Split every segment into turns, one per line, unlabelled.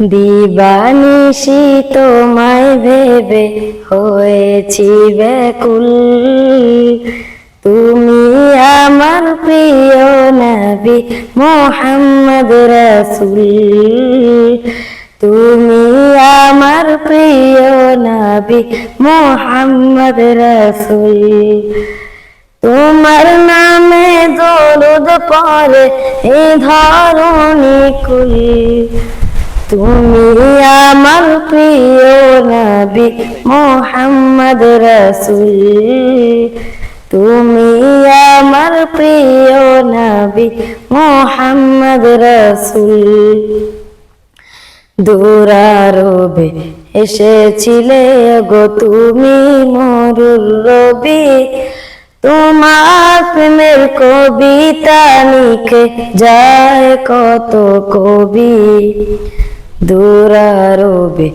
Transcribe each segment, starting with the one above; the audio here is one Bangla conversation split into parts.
দিবানিশি তোমায় ভেবে হয়েছি ব্যাকুল। তুমি আমার প্রিয় নবী মোহাম্মদ রসুল। তুমি আমার প্রিয় নবী মোহাম্মদ রসুল। তোমার নামে দরুদ পরে এ ধরণী কুল। তুমি আমার প্রিয় নবী মোহাম্মদ রসুল। তুমি আমার প্রিয় নবী মোহাম্মদ রসুল। দূরারবে এসেছিলে গো তুমি মরুর রবি। তোমার প্রেমের কবিতা লিখে যায় কত কবি। দূরারবে,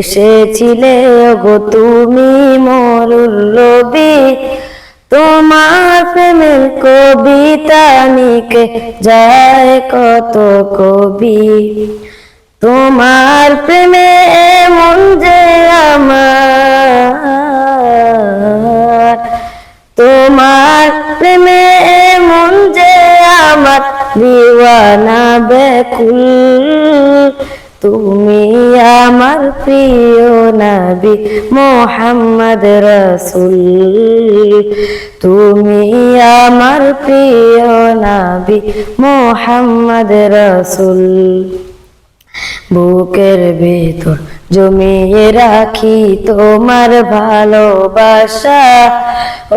এসেছিলে গো তুমি মরুর রবি। তোমার প্রেমের কবিতা লিখে যায় কত কবি। তোমার প্রেমে মন যে আমার, তোমার প্রেমে মন যে আমার, দিওয়ানা বেকুল। তুমি আমার প্রিয় নবী মোহাম্মদ রসুল। তুমি আমার প্রিয় নবী মোহাম্মদ রসুল। বুকের ভেতর জমিয়ে রাখি তোমার ভালোবাসা।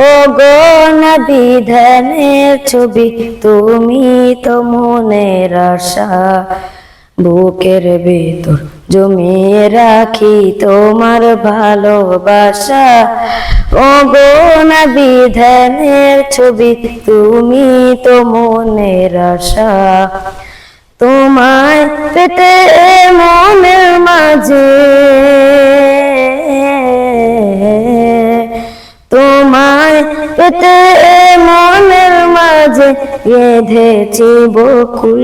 ও গো নদী ধ্যানের ছবি তুমি তো মনের আশা। বুকের ভেতর জমিয়ে রাখি তোমার ভালোবাসা। ও গো নদী ধ্যানের ছবি তুমি তো মনের আশা। তোমায় পেতে মনের মাঝে তোমায় পেতে মনের মাঝে বেঁধেছি বকুল।